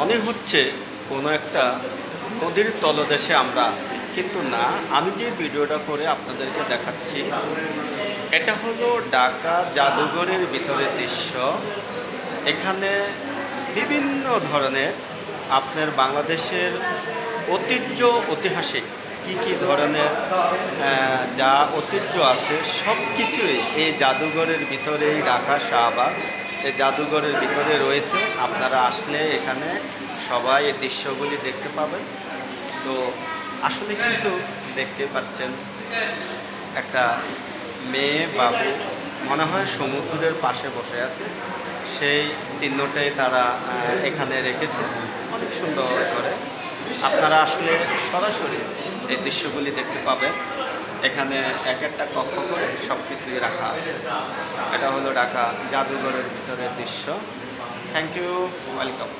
মনে হচ্ছে কোনো একটা নদীর তলদেশে আমরা আছি। কিন্তু না, আমি যে ভিডিওটা করে আপনাদেরকে দেখাচ্ছি, এটা হলো ঢাকা জাদুঘরের ভিতরের দৃশ্য। এখানে বিভিন্ন ধরনের আপনার বাংলাদেশের ঐতিহ্য, ঐতিহাসিক কী কী ধরনের যা ঐতিহ্য আছে সব কিছুই এই জাদুঘরের ভিতরেই ঢাকা শাহবাগ। এই জাদুঘরের ভিতরে রয়েছে। আপনারা আসলে এখানে সবাই এই দৃশ্যগুলি দেখতে পাবেন। তো আসলে কিন্তু দেখতে পাচ্ছেন একটা মেয়ে বাবু, মনে হয় সমুদ্রের পাশে বসে আছে। সেই চিহ্নটাই তারা এখানে রেখেছে। অনেক সুন্দর করে। আপনারা আসলে সরাসরি এই দৃশ্যগুলি দেখতে পাবেন। এখানে এক একটা কক্ষ করে সব কিছুই রাখা আছে। এটা হলো ঢাকা জাদুঘরের ভিতরের দৃশ্য। Thank you welcome